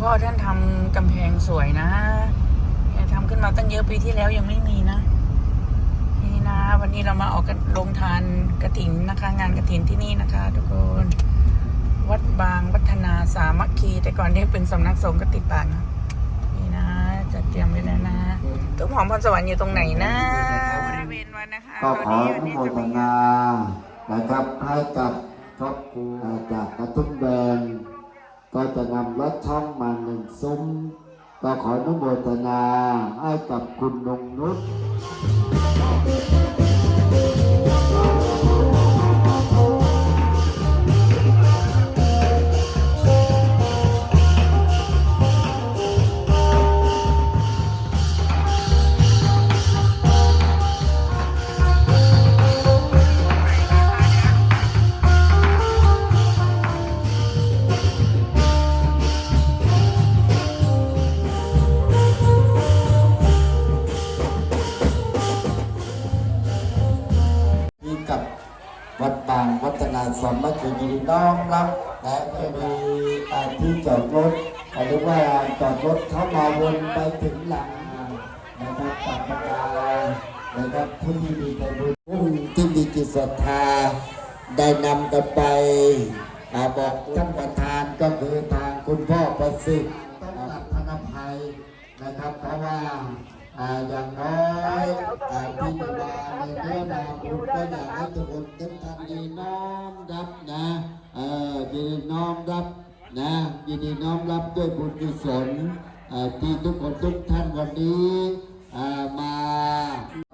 พ่อท่านทำกำแพงสวยนะทำขึ้นมาตั้งเยอะปีที่แล้วยังไม่มีนะ นี่นะ วันนี้เรามาออกกันลงทานกระถินนะคะ งานกระถินที่นี่นะคะ ทุกคน วัดบางวัฒนาสามัคคี แต่ก่อนเรียกเป็นสำนักสงฆ์กติปากนะนี่นะจัดเตรียมไว้แล้วนะตุ้มหอมพรสวรรค์อยู่ตรงไหนนะบริเวณวันนะคะก็ตอนขอนี้อวันนุนี้โมจะทนานะครับให้กับครอบครัวจากกระทุ่มแบน ก็จะนำรถช่องมาหนึ่งซุ้ม ก็ขออนุโมทนาให้กับคุณนงนุช สามัคคียินดีน้องรับและจะมีที่จอดรถหรือว่าจอดรถเข้ามาวนไปถึงหลังนะครับตักบรรดานะครับผู้ที่มีใจบุญผู้ที่มีจิตศรัทธาได้นำกันไปบอกท่านประธานก็คือทางคุณพ่อประสิทธิ์ต้องตัดธนภัยนะครับเพราะว่า อ่าอย่างน้อยอ่าที่จะมาในเนื้อนาบุญก็อยากให้ทุกคนเต็มทำดีน้อมรับนะเออยินดีน้อมรับนะยินดีน้อมรับด้วยบุญกุศลที่ทุกคนทุกท่านวันนี้มา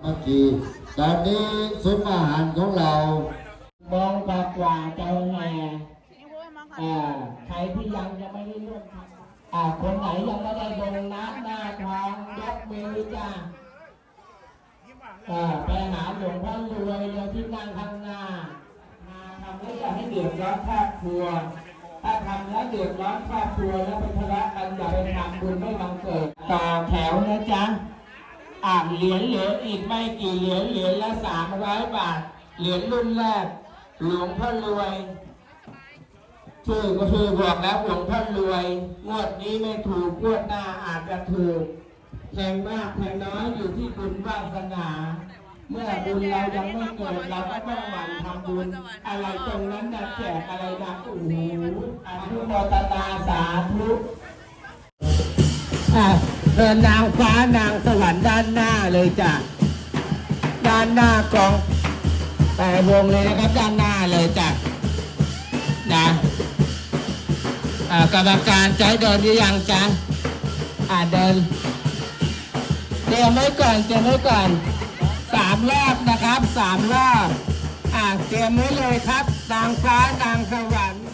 เมื่อกี้ตอนนี้ซุ้มอาหารของเรามองปากกว่าเจ้าแห่ใครที่ยังจะไม่ได้ร่วมทำ คนไหนยังไม่ได้ลงน้ำหน้าทองยกมือจ้าอ่าไปหาหลวงพ่อรวยเลยที่นั่งข้างหน้า มาทำแล้วอย่าให้เดือดร้อนครอบครัว ถ้าทำแล้วเดือดร้อนครอบครัวแล้วไปทะเลาะกันอย่าไปทำบุญไม่บังเกิดต่อแถวนะจ๊ะอ่าเหรียญเหลืออีกไม่กี่เหรียญเหรียญละสามร้อยบาท เหรียญรุ่นแรก หลวงพ่อรวย ชื่อก็คือบอกแล้วหลวงพ่อรวย งวดนี้ไม่ถูกงวดหน้าอาจจะถูกแพงมากแพงน้อยอยู่ที่บุญวาสนา เมื่อบุญเรายังไม่เกิดเราก็ต้องหมั่นทำบุญ อะไรตรงนั้นนะแจกอะไรนะโอ้โหอนุโมทนาสาธุเดินนางฟ้านางสวรรค์ด้านหน้าเลยจ้ะด้านหน้ากองแต่วงเลยนะครับด้านหน้าเลยจ้ะนะ กรรมการใช้เดินหรือยังจ๊ะอ่าเดินเตรียมไว้ก่อนเตรียมไว้ก่อนสามรอบนะครับสามรอบอ่าเตรียมไว้เลยครับนางฟ้านางสวรรค์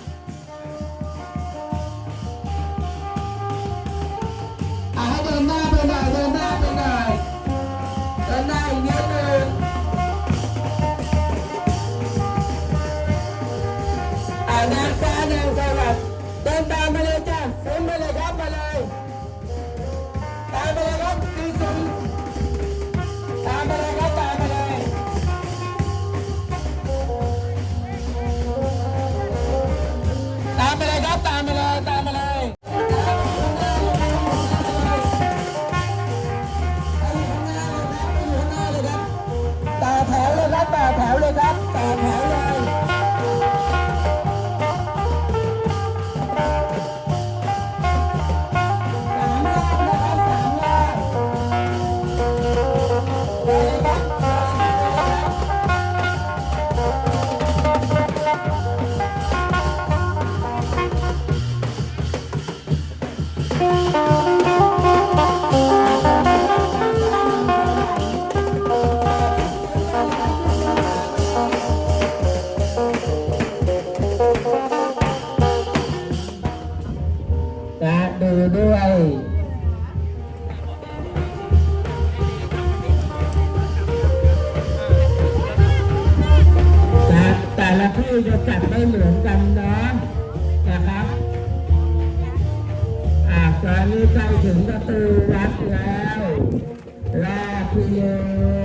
อ่าให้เดินหน้าไปหน่อยเดินหน้าไปหน่อยเดินหน้าอีกนิดนึง ตามมาเลยครับที่ซุ้มตามมาเลยครับ ตามมาเลยตามมาเลยครับ ตามมาเลย ตามมาเลยต่อแถวเลยครับต่อแถวเลยครับต่อแถว ที่จะจัดไม่เหมือนกันนะนะครับอ่าตอนนี้ใกล้ถึงประตูวัดแล้วรอบที่หนึ่ง